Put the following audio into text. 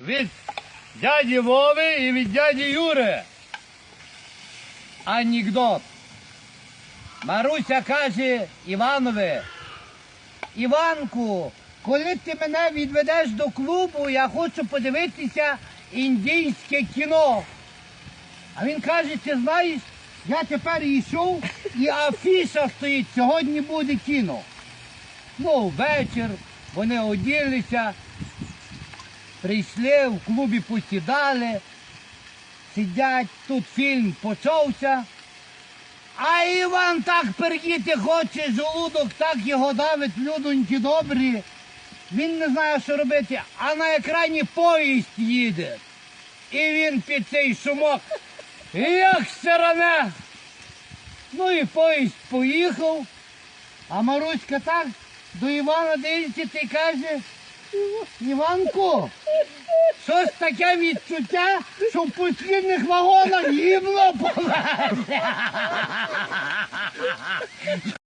від дяді Вови і від дяді Юри. Анекдот. Маруся каже Іванові, Іванку, коли ти мене відведеш до клубу, я хочу подивитися індійське кіно. А він каже, ти знаєш, я тепер йшов і афіша стоїть, сьогодні буде кіно. Ну, вечір, вони оділися, прийшли, в клубі посідали, сидять, тут фільм почався. А Іван так пердіти хоче, желудок так його давить, людоньки добрі. Він не знає, що робити, а на екрані поїзд їде. І він під цей шумок. Як сиране. Ну і поїзд поїхав, а Маруська так до Івана дивиться й каже, Іванку, щось таке відчуття, що в послідних вагонах гімно помер.